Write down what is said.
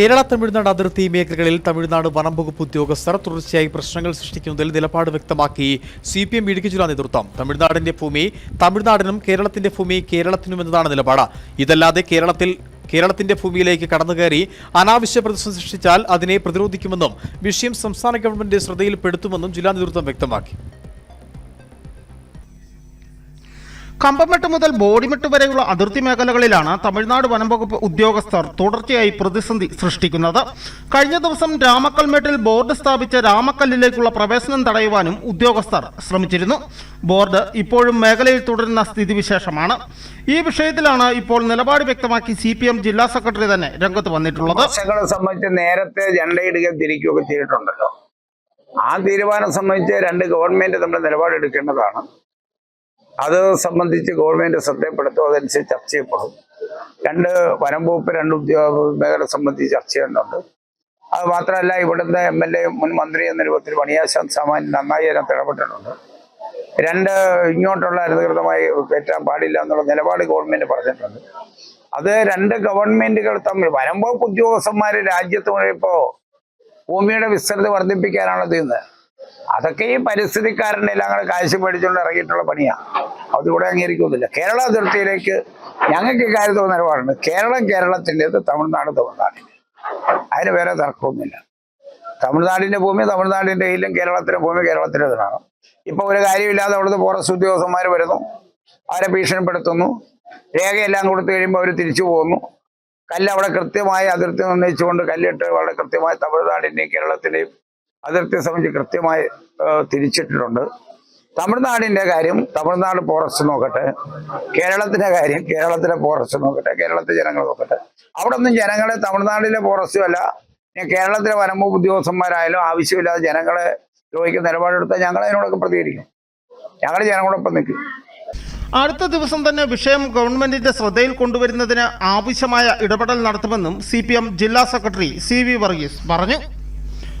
കേരള തമിഴ്നാട് അതിർത്തി മേഖലകളിൽ തമിഴ്നാട് വനം വകുപ്പ് ഉദ്യോഗസ്ഥർ തുടർച്ചയായി പ്രശ്നങ്ങൾ സൃഷ്ടിക്കുന്നതിൽ നിലപാട് വ്യക്തമാക്കി സി പി എം ഇടുക്കി ജില്ലാ നേതൃത്വം. തമിഴ്നാടിന്റെ ഭൂമി തമിഴ്നാടിനും കേരളത്തിന്റെ ഭൂമി കേരളത്തിനും എന്നതാണ് നിലപാട്. ഇതല്ലാതെ കേരളത്തിൽ കേരളത്തിന്റെ ഭൂമിയിലേക്ക് കടന്നുകയറി അനാവശ്യ പ്രതിസന്ധി സൃഷ്ടിച്ചാൽ അതിനെ പ്രതിരോധിക്കുമെന്നും വിഷയം സംസ്ഥാന ഗവൺമെന്റ് ശ്രദ്ധയിൽപ്പെടുത്തുമെന്നും ജില്ലാ നേതൃത്വം വ്യക്തമാക്കി. കമ്പമെട്ട് മുതൽ ബോഡിമെട്ട് വരെയുള്ള അതിർത്തി മേഖലകളിലാണ് തമിഴ്നാട് വനം വകുപ്പ് ഉദ്യോഗസ്ഥർ തുടർച്ചയായി പ്രതിസന്ധി സൃഷ്ടിക്കുന്നത്. കഴിഞ്ഞ ദിവസം രാമക്കൽമേട്ടിൽ ബോർഡ് സ്ഥാപിച്ച രാമക്കല്ലിലേക്കുള്ള പ്രവേശനം തടയുവാനും ഉദ്യോഗസ്ഥർ ശ്രമിച്ചിരുന്നു. ബോർഡ് ഇപ്പോഴും മേഖലയിൽ തുടരുന്ന സ്ഥിതിവിശേഷമാണ്. ഈ വിഷയത്തിലാണ് ഇപ്പോൾ നിലപാട് വ്യക്തമാക്കി സി ജില്ലാ സെക്രട്ടറി തന്നെ രംഗത്ത് വന്നിട്ടുള്ളത്. സംബന്ധിച്ച് നേരത്തെ ചെയ്തിട്ടുണ്ടല്ലോ. ആ തീരുമാനം സംബന്ധിച്ച് രണ്ട് ഗവൺമെന്റ് തമ്മിൽ നിലപാടെടുക്കേണ്ടതാണ്. അത് സംബന്ധിച്ച് ഗവൺമെന്റ് ശ്രദ്ധപ്പെടുത്തും അതനുസരിച്ച് ചർച്ച ചെയ്യപ്പെടും. രണ്ട് വനം വകുപ്പ് രണ്ട് ഉദ്യോഗ മേഖല സംബന്ധിച്ച് ചർച്ച ചെയ്യുന്നുണ്ട്. അത് മാത്രമല്ല ഇവിടുത്തെ എം എൽ എ മുൻ മന്ത്രി എന്ന രൂപത്തിൽ മണിയാശാൻ സാമാൻ നന്നായി അതിനകത്ത് ഇടപെട്ടിട്ടുണ്ട്. രണ്ട് ഇങ്ങോട്ടുള്ള അനധികൃതമായി കയറ്റാൻ പാടില്ല എന്നുള്ള നിലപാട് ഗവൺമെന്റ് പറഞ്ഞിട്ടുണ്ട്. അത് രണ്ട് ഗവൺമെന്റുകൾ തമ്മിൽ വനം വകുപ്പ് ഉദ്യോഗസ്ഥന്മാര് രാജ്യത്ത് ഭൂമിയുടെ വിസ്തൃതി വർദ്ധിപ്പിക്കാനാണ് ചെയ്യുന്നത് അതൊക്കെ ഈ പരിസ്ഥിതിക്കാരന്റെ എല്ലാം കൂടെ കാശ് മേടിച്ചുകൊണ്ട് ഇറങ്ങിയിട്ടുള്ള പണിയാണ് അതുകൂടെ അംഗീകരിക്കുന്നില്ല. കേരള അതിർത്തിയിലേക്ക് ഞങ്ങൾക്ക് കാര്യത്തിൽ നിലപാടുണ്ട്. കേരളം കേരളത്തിന്റെത് തമിഴ്നാട് തമിഴ്നാടിന്റെ. അതിന് വേറെ തർക്കമൊന്നുമില്ല. തമിഴ്നാടിന്റെ ഭൂമി തമിഴ്നാടിന്റെ കയ്യിലും കേരളത്തിന്റെ ഭൂമി കേരളത്തിന്റെതാണ് ഇപ്പൊ ഒരു കാര്യമില്ലാതെ അവിടുത്തെ ഫോറസ്റ്റ് ഉദ്യോഗസ്ഥന്മാർ വരുന്നു. അവരെ ഭീഷണിപ്പെടുത്തുന്നു. രേഖയെല്ലാം കൊടുത്തു കഴിയുമ്പോൾ അവർ തിരിച്ചു പോകുന്നു. കല്ല് അവിടെ കൃത്യമായി അതിർത്തി നിർണയിച്ചുകൊണ്ട് കല്ലിട്ട് വളരെ കൃത്യമായി തമിഴ്നാടിന്റെയും കേരളത്തിന്റെയും അതിർത്തി സംബന്ധിച്ച് കൃത്യമായി തിരിച്ചിട്ടിട്ടുണ്ട്. തമിഴ്നാടിന്റെ കാര്യം തമിഴ്നാട് ഫോറസ്റ്റ് നോക്കട്ടെ കേരളത്തിന്റെ കാര്യം കേരളത്തിലെ ഫോറസ്റ്റ് നോക്കട്ടെ കേരളത്തിലെ ജനങ്ങൾ നോക്കട്ടെ. അവിടെ ഒന്നും ജനങ്ങളെ തമിഴ്നാടിലെ ഫോറസ്റ്റും അല്ല കേരളത്തിലെ വനംവകുപ്പ് ഉദ്യോഗസ്ഥന്മാരായാലും ആവശ്യമില്ലാതെ ജനങ്ങളെ ദ്രോഹിക്കുന്ന നിലപാടെടുത്താൽ ഞങ്ങൾ അതിനോടൊക്കെ പ്രതികരിക്കും. ഞങ്ങൾ ജനങ്ങളോടൊപ്പം നിൽക്കും. അടുത്ത ദിവസം തന്നെ വിഷയം ഗവൺമെന്റിന്റെ ശ്രദ്ധയിൽ കൊണ്ടുവരുന്നതിന് ആവശ്യമായ ഇടപെടൽ നടത്തുമെന്നും സി ജില്ലാ സെക്രട്ടറി സി വർഗീസ് പറഞ്ഞു.